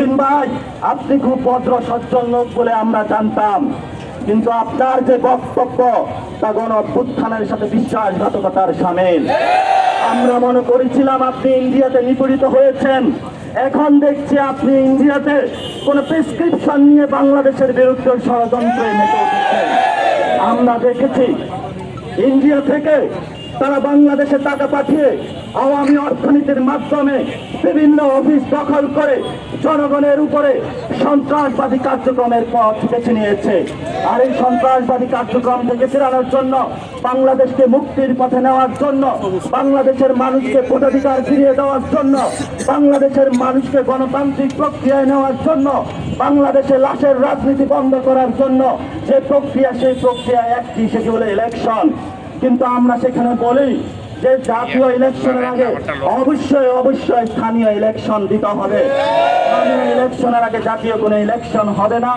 মহসিন ভাই, আপনি খুব ভদ্র সজ্জন লোক বলে আমরা জানতাম। কিন্তু আপনার যে বক্তব্য, তা গণ অভ্যুত্থানের সাথে বিশ্বাসঘাতকতার সামিল। আমরা মনে করেছিলাম আপনি ইন্ডিয়াতে নিপীড়িত হয়েছেন। এখন দেখছি আপনি ইন্ডিয়াতে কোন প্রেসক্রিপশন নিয়ে বাংলাদেশের বিরুদ্ধে ষড়যন্ত্রে মেতে আমরা দেখেছি, ইন্ডিয়া থেকে তারা বাংলাদেশে টাকা পাঠিয়ে আওয়ামী অর্থনীতির মাধ্যমে বিভিন্ন অফিস দখল করে জনগণের উপরে সন্ত্রাসবাদী কার্যক্রমের পথ বেছে নিয়েছে। আর এই সন্ত্রাসবাদী কার্যক্রম থেকে ফেরানোর জন্য, বাংলাদেশকে মুক্তির পথে নেওয়ার জন্য, বাংলাদেশের মানুষকে ভোটাধিকার ফিরিয়ে দেওয়ার জন্য, বাংলাদেশের মানুষকে গণতান্ত্রিক প্রক্রিয়ায় নেওয়ার জন্য, বাংলাদেশে লাশের রাজনীতি বন্ধ করার জন্য যে প্রক্রিয়া, সেই প্রক্রিয়া একটি, সেটি হলো ইলেকশন কিন্তু আমরা সেখানে বলি যে জাতীয় ইলেকশনের আগে অবশ্যই অবশ্যই স্থানীয় ইলেকশন দিতে হবে। স্থানীয় ইলেকশনের আগে জাতীয় কোনো ইলেকশন হবে না।